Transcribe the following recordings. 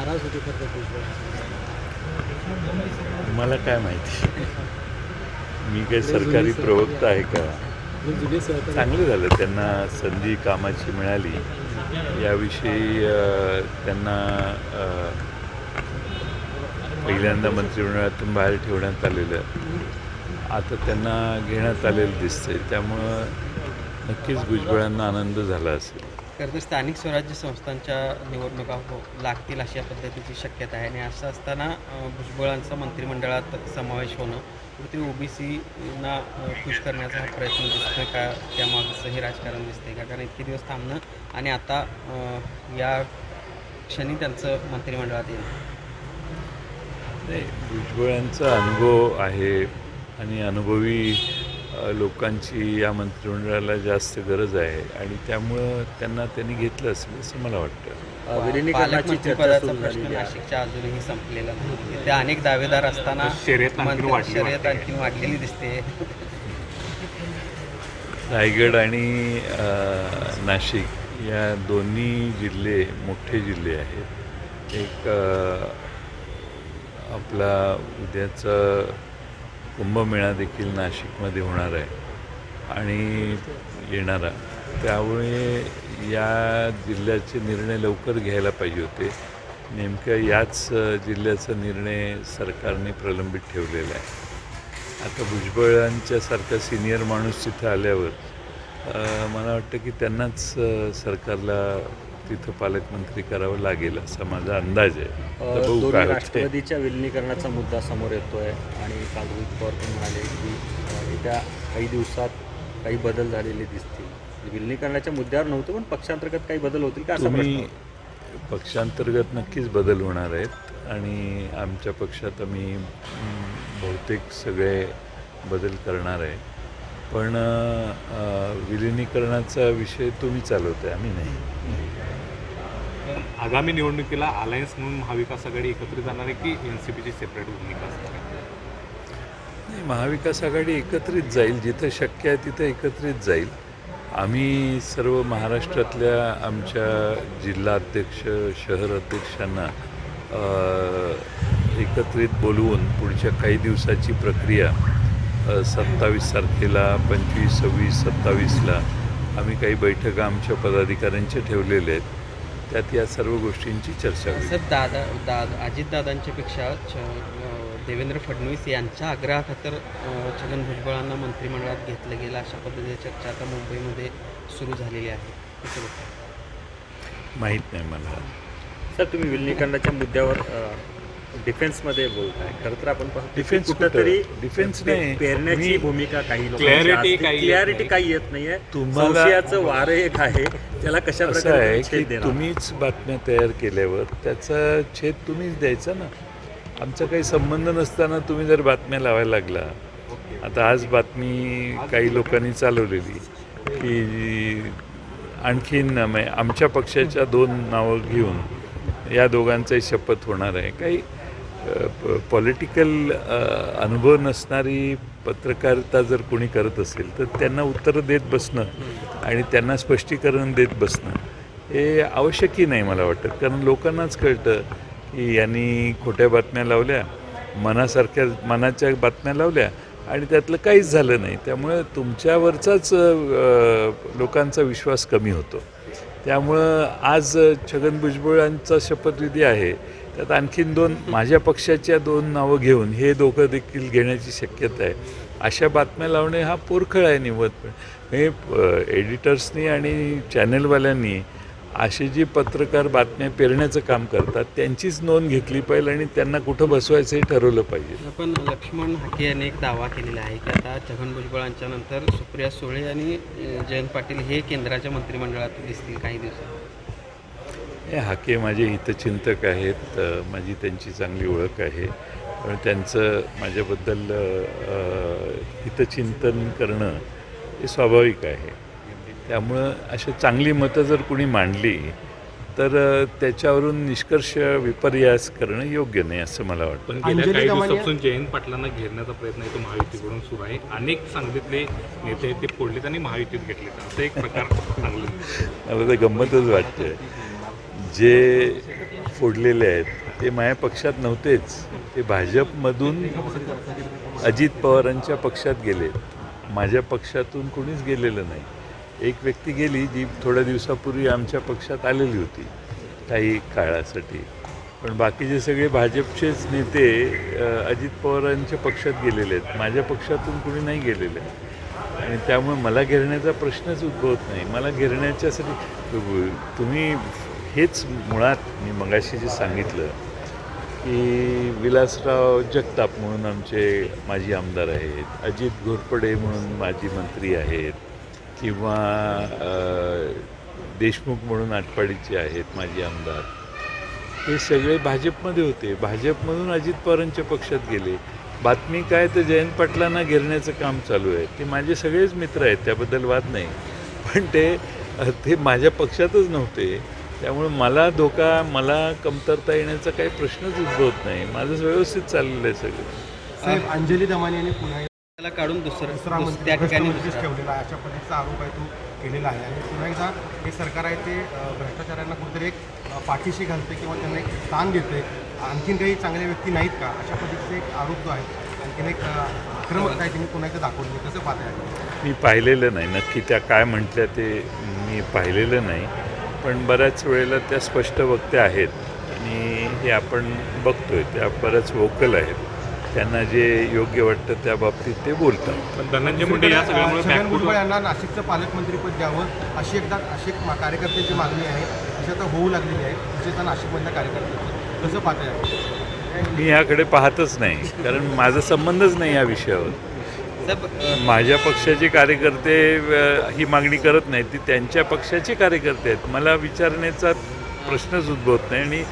नाराज होते खरं मला काय माहिती? मी काही सरकारी प्रवक्ता आहे का? चांगलं झालं. त्यांना संधी कामाची मिळाली. याविषयी त्यांना पहिल्यांदा मंत्रिमंडळातून बाहेर ठेवण्यात आलेलं. आता त्यांना घेण्यात आलेलं दिसतंय. त्यामुळं नक्कीच भुजबळांना आनंद झाला असेल. खरं तर स्थानिक स्वराज्य संस्थांच्या निवडणुका हो लागतील अशा पद्धतीची शक्यता आहे. आणि असं असताना भुजबळांचा मंत्रिमंडळात समावेश होणं ते ओबीसीना खुश करण्याचा हा प्रयत्न दिसतोय का? त्यामागचं हे राजकारण दिसतंय का? कारण इतके दिवस थांबणं आणि आता या क्षणी त्यांचं मंत्रिमंडळात येणं. नाही भुजबळांचा अनुभव आहे आणि अनुभवी लोकांची या मंत्रिमंडळाला जास्त गरज आहे आणि त्यामुळं त्यांना त्यांनी घेतलं असेल असं मला वाटतं. विलिनीकरणाची चर्चा प्रश्न नाशिकच्या अजूनही संपलेला नाही. ते अनेक दावेदार असताना शर्यत शर्यत. आणखी वाढलेली दिसते. रायगड आणि नाशिक या दोन्ही जिल्हे मोठे जिल्हे आहेत. एक आपला उद्याचा कुंभमेळा देखील नाशिकमध्ये होणार आहे आणि येणारा त्यामुळे या जिल्ह्याचे निर्णय लवकर घ्यायला पाहिजे होते. नेमक्या याच जिल्ह्याचा निर्णय सरकारने प्रलंबित ठेवलेला आहे. आता भुजबळांच्यासारखा सिनियर माणूस तिथं आल्यावर मला वाटतं की त्यांनाच सरकारला तिथं पालकमंत्री करावं लागेल असा माझा अंदाज आहे बघू काय. राष्ट्रवादीच्या विलिनीकरणाचा मुद्दा समोर येतोय आणि काल रोहित पवार पण म्हणाले की येत्या काही दिवसात काही बदल झालेले दिसतील विलिनीकरणाच्या मुद्द्यावर नव्हतं पण पक्षांतर्गत काही बदल होतील का असा. पक्षांतर्गत नक्कीच बदल होणार आहेत आणि आमच्या पक्षात आम्ही बहुतेक सगळे बदल करणार आहे पण विलिनीकरणाचा विषय तुम्ही चालवताय आम्ही नाही आगामी निवडणुकीला अलायन्स म्हणून महाविकास आघाडी एकत्रित जाणार आहे की एन सी पीची सेपरेट भूमिका असणार नाही महाविकास आघाडी एकत्रित जाईल. जिथं शक्य आहे तिथं एकत्रित जाईल. आम्ही सर्व महाराष्ट्रातल्या आमच्या जिल्हा अध्यक्ष शहर अध्यक्षांना एकत्रित बोलवून पुढच्या काही दिवसाची प्रक्रिया सत्तावीस तारखेला पंचवीस सव्वीस सत्तावीसला आम्ही काही बैठका आमच्या पदाधिकाऱ्यांच्या ठेवलेल्या आहेत. त्यात या सर्व गोष्टींची चर्चा होईल. सर दादा दादा अजितदादांच्या पेक्षा देवेंद्र फडणवीस यांच्या आग्रहाखातर छगन भुजबळांना मंत्रिमंडळात घेतलं गेलं अशा पद्धतीची चर्चा आता मुंबईमध्ये सुरू झालेली आहे? माहीत नाही मला. सर तुम्ही विलिनीकरणाच्या मुद्द्यावर डिफेन्समध्ये बोलताय खरं तर आपण डिफेन्स कुठंतरी कुठं? डिफेन्स नाही. पेरण्याची भूमिका काही क्लॅरिटी नाही. काही येत नाहीये तुम्हाला- संशयाचं वारं एक आहे त्याला कशा प्रकारे छेद? तुम्हीच बातम्या तयार केल्यावर त्याचा छेद तुम्हीच द्यायचा ना आमचा काही संबंध नसताना तुम्ही जर बातम्या लावायला लागला आता आज बातमी काही लोकांनी चालवलेली की आणखीन आमच्या पक्षाच्या दोन नावं घेऊन या दोघांचाही शपथ होणार आहे काही पॉलिटिकल अनुभव नसणारी पत्रकारिता जर कोणी करत असेल तर त्यांना उत्तरं देत बसणं आणि त्यांना स्पष्टीकरण देत बसणं हे आवश्यकही नाही मला वाटतं. कारण लोकांनाच कळतं की यांनी खोट्या बातम्या लावल्या मनासारख्या मनाच्या बातम्या लावल्या आणि त्यातलं काहीच झालं नाही. त्यामुळं तुमच्यावरचाच लोकांचा विश्वास कमी होतो. त्यामुळं आज छगन भुजबळांचा शपथविधी आहे त्यात आणखीन दोन माझ्या पक्षाच्या दोन नावं घेऊन हे दोघं देखील घेण्याची शक्यता आहे. अशा बातम्या लावणे हा पोरखळ आहे निवड हे एडिटर्सनी आणि चॅनलवाल्यांनी असे जे पत्रकार बातम्या पेरण्याचं काम करतात त्यांचीच नोंद घेतली पाहिजे आणि त्यांना कुठं बसवायचं हे ठरवलं पाहिजे. पण लक्ष्मण हाके यांनी एक दावा केलेला आहे की आता छगन भुजबळांच्या नंतर सुप्रिया सुळे आणि जयंत पाटील हे केंद्राच्या मंत्रिमंडळात दिसतील काही दिवसात. हे हाके माझे हितचिंतक आहेत माझी त्यांची चांगली ओळख आहे. पण त्यांचं माझ्याबद्दल हितचिंतन करणं हे स्वाभाविक आहे. त्यामुळं अशी चांगली मतं जर कुणी मांडली तर त्याच्यावरून निष्कर्ष विपर्यास करणं योग्य नाही असं मला वाटतं. पण गेल्या काही दिवसापासून जयंत पाटलांना घेरण्याचा प्रयत्न आहे तो महायुतीकडून सुरू आहे. अनेक सांगलीतले नेते ते फोडलेत आणि महायुतीत घेतले असं एक प्रकार चांगलं मला तर गंमतच वाटते जे फोडलेले आहेत ते माझ्या पक्षात नव्हतेच. ते भाजपमधून अजित पवारांच्या पक्षात गेले. माझ्या पक्षातून कोणीच गेलेलं नाही. एक व्यक्ती गेली जी थोड्या दिवसापूर्वी आमच्या पक्षात आलेली होती काही काळासाठी. पण बाकीचे सगळे भाजपचेच नेते अजित पवारांच्या पक्षात गेलेले आहेत. माझ्या पक्षातून कोणी नाही गेलेलं. आहे आणि त्यामुळे मला घेरण्याचा प्रश्नच उद्भवत नाही. मला घेरण्याच्यासाठी तुम्ही हेच मुळात मी मगाशी जे सांगितलं की विलासराव जगताप म्हणून आमचे माजी आमदार आहेत अजित घोरपडे म्हणून माजी मंत्री आहेत किंवा देशमुख म्हणून आटपाडीचे आहेत माजी आमदार. हे सगळे भाजपमध्ये होते. भाजपमधून अजित पवारांच्या पक्षात गेले. बातमी काय तर जयंत पाटलांना घेरण्याचं काम चालू आहे. ते माझे सगळेच मित्र आहेत त्याबद्दल वाद नाही. पण ते ते माझ्या पक्षातच नव्हते. त्यामुळे मला धोका मला कमतरता येण्याचा काही प्रश्नच उद्भवत नाही. माझं व्यवस्थित चाललेलं आहे सगळं. साहेब अंजली दमानी यांनी पुन्हा त्याला काढून दुसरं दुसरा दुस- मंत्री त्या ठिकाणी ठेवलेला आहे. अशा पद्धतीचा आरोप आहे तो केलेला आहे. आणि पुन्हा एकदा हे सरकार आहे ते भ्रष्टाचारांना कुठेतरी एक पाठीशी घालते किंवा त्यांना एक स्थान देते. आणखीन काही चांगल्या व्यक्ती नाहीत का? अशा पद्धतीचा एक आरोप जो आहे आणखीन एक अ, आक्रमकता आहे त्यांनी पुन्हा एकदा दाखवली. कसं पाहताय? मी पाहिलेलं नाही. नक्की त्या काय म्हटल्या ते मी पाहिलेलं नाही. पण बऱ्याच वेळेला त्या स्पष्ट वक्त्या आहेत. आणि हे आपण बघतोय त्या बऱ्याच वोकल आहेत. त्यांना जे योग्य वाटतं त्या बाबतीत ते बोलतात. पण धनंजय मुंडे या सगळ्यामुळे यांना नाशिकचं पालकमंत्रीपद द्यावं अशी एकदा अशी कार्यकर्त्यांची मागणी आहे. अशी आता होऊ लागलेली आहे. विशेषतः नाशिकमधल्या कार्यकर्त्यांची. कसं पाहताय? मी याकडे पाहतच नाही कारण माझा संबंधच नाही या विषयावर. माझ्या पक्षाचे कार्यकर्ते ही मागणी करत नाहीत. ती त्यांच्या पक्षाचे कार्यकर्ते आहेत. मला विचारण्याचा प्रश्नच उद्भवत नाही आणि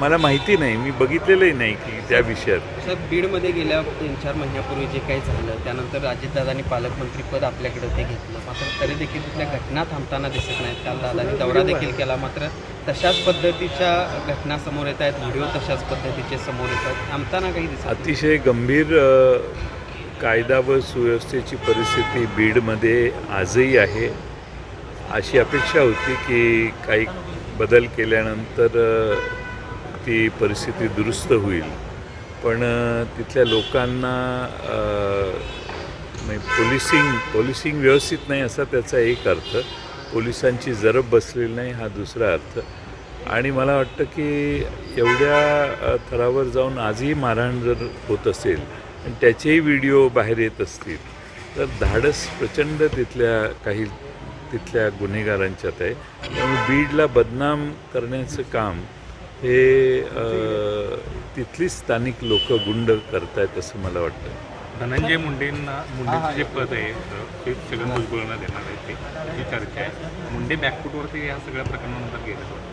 मला माहिती नाही. मी बघितलेलंही नाही की त्या विषयात. साहेब बीडमध्ये गेल्या तीन चार महिन्यापूर्वी जे काही झालं त्यानंतर अजितदादांनी पालकमंत्रीपद आपल्याकडे ते घेतलं. मात्र तरी देखील तिथल्या घटना थांबताना दिसत नाहीत. काल दादांनी दौरा देखील केला. मात्र तशाच पद्धतीच्या घटना समोर येत आहेत. व्हिडिओ तशाच पद्धतीचे समोर येत आहेत. थांबताना काही दिसत. अतिशय गंभीर कायदा व सुव्यवस्थेची परिस्थिती बीडमध्ये आजही आहे. अशी अपेक्षा होती की काही बदल केल्यानंतर ती परिस्थिती दुरुस्त होईल. पण तिथल्या लोकांना म्हणजे पोलिसिंग पोलिसिंग व्यवस्थित नाही असा त्याचा एक अर्थ. पोलिसांची जरब बसलेली नाही हा दुसरा अर्थ. आणि मला वाटतं की एवढ्या थरावर जाऊन आजही मारहाण जर होत असेल आणि त्याचेही व्हिडिओ बाहेर येत असतील. तर धाडस प्रचंड तिथल्या काही तिथल्या गुन्हेगारांच्यात आहे. त्यामुळे बीडला बदनाम करण्याचं काम हे तिथली स्थानिक लोक गुंड करतायत असं मला वाटतं धनंजय मुंडेंना मुंडेचं जे पद आहे ते छगन भुजबळांना देणार आहे ते ही चर्चा आहे. मुंडे बॅकफूटवरती या सगळ्या प्रकरणानंतर गेले.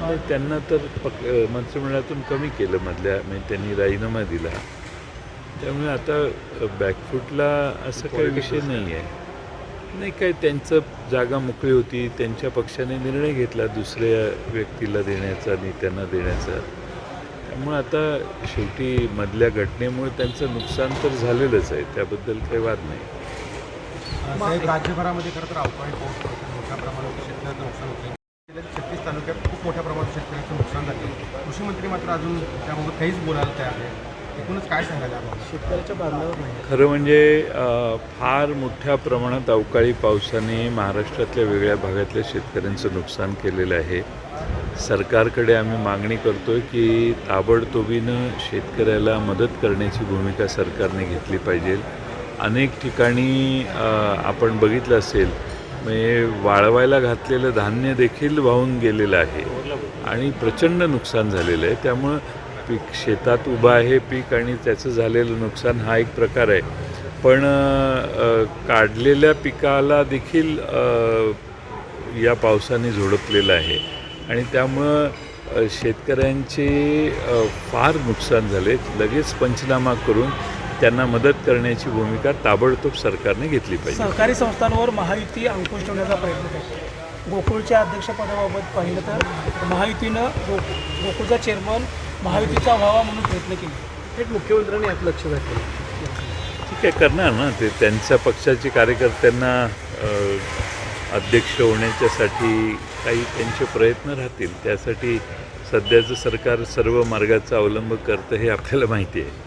नाही, त्यांना तर पक मंत्रिमंडळातून कमी केलं मधल्या म्हणजे त्यांनी राजीनामा दिला. त्यामुळे आता बॅकफूटला असं काही विषय नाही आहे नाही काय त्यांचं जागा मोकळी होती त्यांच्या पक्षाने निर्णय घेतला दुसऱ्या व्यक्तीला देण्याचा नेत्यांना देण्याचा. त्यामुळे आता शेवटी मधल्या घटनेमुळे त्यांचं नुकसान तर झालेलंच आहे त्याबद्दल काही वाद नाही. साहेब राज्यभरामध्ये खरं तर अवकाळी पाऊस मोठ्या प्रमाणात शेतकऱ्याचं नुकसान होतं तालुक्यात खूप मोठ्या प्रमाणात शेतकऱ्याचं नुकसान झालं कृषी मंत्री मात्र अजून त्याबाबत काहीच बोलायला तयार आहे एकूणच काय सांगायला शेतकऱ्याच्या बांधावर नाही. खरं म्हणजे फार मोठ्या प्रमाणात अवकाळी पावसाने महाराष्ट्रातल्या वेगळ्या भागातल्या शेतकऱ्यांचं नुकसान केलेलं आहे. सरकारकडे आम्ही मागणी करतोय की ताबडतोबीनं शेतकऱ्याला मदत करण्याची भूमिका सरकारने घेतली पाहिजे. अनेक ठिकाणी आपण बघितलं असेल म्हणजे वाळवायला घातलेलं धान्य देखील वाहून गेलेलं आहे. आणि प्रचंड नुकसान झालेलं आहे. त्यामुळं पीक शेतात उभं आहे पीक आणि त्याचं झालेलं नुकसान हा एक प्रकार आहे. पण काढलेल्या पिकाला देखील या पावसाने झोडपलेलं आहे. आणि त्यामुळं शेतकऱ्यांचे फार नुकसान झाले. लगेच पंचनामा करून त्यांना मदत करण्याची भूमिका ताबडतोब सरकारने घेतली पाहिजे. सहकारी संस्थांवर महायुती अंकुश ठेवण्याचा प्रयत्न करते. गोकुळच्या अध्यक्षपदाबाबत पाहिलं तर महायुतीनं गो गोकुळचा चेअरमन महायुतीचा व्हावा म्हणून प्रयत्न केले. एक मुख्यमंत्र्यांनी यात लक्ष घातलं. ठीक आहे करणार ना ते. त्यांच्या पक्षाचे कार्यकर्त्यांना अध्यक्ष होण्याच्यासाठी काही त्यांचे प्रयत्न राहतील. त्यासाठी सध्याचं सरकार सर्व मार्गाचा अवलंब करतं हे आपल्याला माहिती आहे.